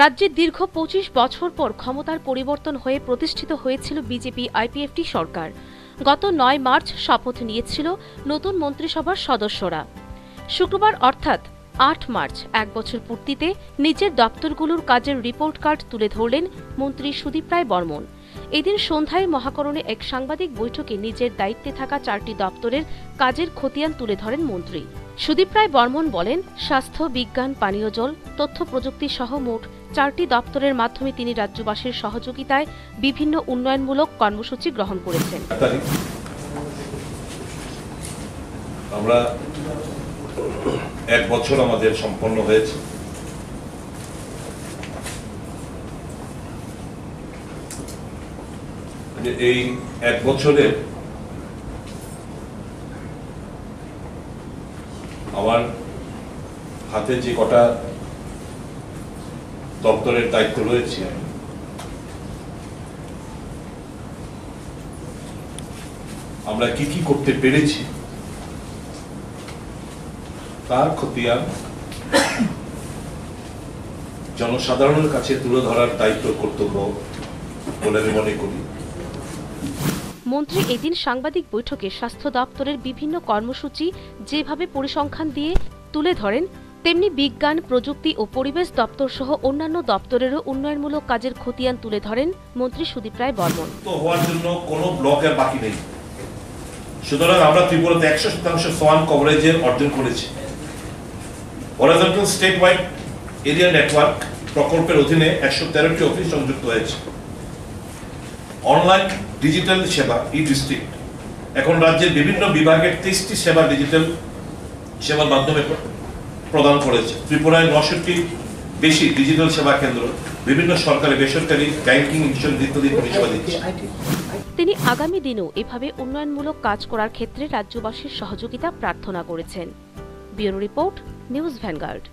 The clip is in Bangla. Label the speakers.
Speaker 1: রাজ্যে দীর্ঘ পঁচিশ বছর পর ক্ষমতার পরিবর্তন হয়ে প্রতিষ্ঠিত হয়েছিল বিজেপি আইপিএফটি সরকার। গত নয় মার্চ শপথ নিয়েছিল নতুন মন্ত্রিসভার সদস্যরা। শুক্রবার অর্থাৎ আট মার্চ, এক বছর পূর্তিতে নিজের দপ্তরগুলোর কাজের রিপোর্ট কার্ড তুলে ধরলেন মন্ত্রী সুদীপ রায় বর্মন। এদিন সন্ধ্যায় মহাকরণে এক সাংবাদিক বৈঠকে নিজের দায়িত্বে থাকা চারটি দপ্তরের কাজের খতিয়ান তুলে ধরেন মন্ত্রী। সুদীপ রায় বর্মন বলেন, স্বাস্থ্য, বিজ্ঞান, পানীয় জল, তথ্য প্রযুক্তি সহ মোট চারটি দপ্তরের মাধ্যমে তিনি রাজ্যবাসীর সহযোগিতায় বিভিন্ন উন্নয়নমূলক কর্মসূচি গ্রহণ করেছেন।
Speaker 2: আমরা এক বছর আমাদের সম্পন্ন হয়েছে। এই এক বছরে আমার হাতে যে কটা দপ্তরের দায়িত্ব রয়েছে। আমরা কি কি করতে পেরেছি? তার খতিয়ান জনসাধারণের কাছে তুলে ধরার দায়িত্ব কর্তব্য বলে আমি মনে করি।
Speaker 1: মন্ত্রী, এদিন সাংবাদিক বৈঠকে স্বাস্থ্য দপ্তরের বিভিন্ন কর্মসূচি যেভাবে পরিসংখ্যান দিয়ে তুলে ধরেন তেমনি বিজ্ঞান, প্রযুক্তি ও পরিবেশ দপ্তর সহ অন্যান্য দপ্তরেরও উন্নয়নমূলক কাজের খতিয়ান তুলে ধরেন মন্ত্রী সুদীপ রায় বর্মন।
Speaker 2: হওয়ার জন্য কোনো ব্লকের বাকি নেই। সুতরাং আমরা ত্রিপুরাতে একশো শতাংশ অর্জন করেছি। স্টেট ওয়াইড এরিয়া নেটওয়ার্ক প্রকল্পের অধীনে একশো তেরোটি অফিস সংযুক্ত হয়েছে। অনলাইন ডিজিটাল সেবা ই ডিস্ট্রিক্ট এখন রাজ্যের বিভিন্ন বিভাগের তেইশটি সেবা ডিজিটাল সেবার মাধ্যমে প্রদান করেছে। ত্রিপুরায় নশোটি বেশি ডিজিটাল সেবা কেন্দ্র, বিভিন্ন সরকারি বেসরকারি ব্যাংকিং ইন্স্যুরেন্স ইত্যাদি পরিষেবা দিচ্ছে।
Speaker 1: তিনি আগামী দিনেও এভাবে উন্নয়নমূলক কাজ করার ক্ষেত্রে রাজ্যবাসীর সহযোগিতা প্রার্থনা করেছেন। Bureau report, news Vanguard.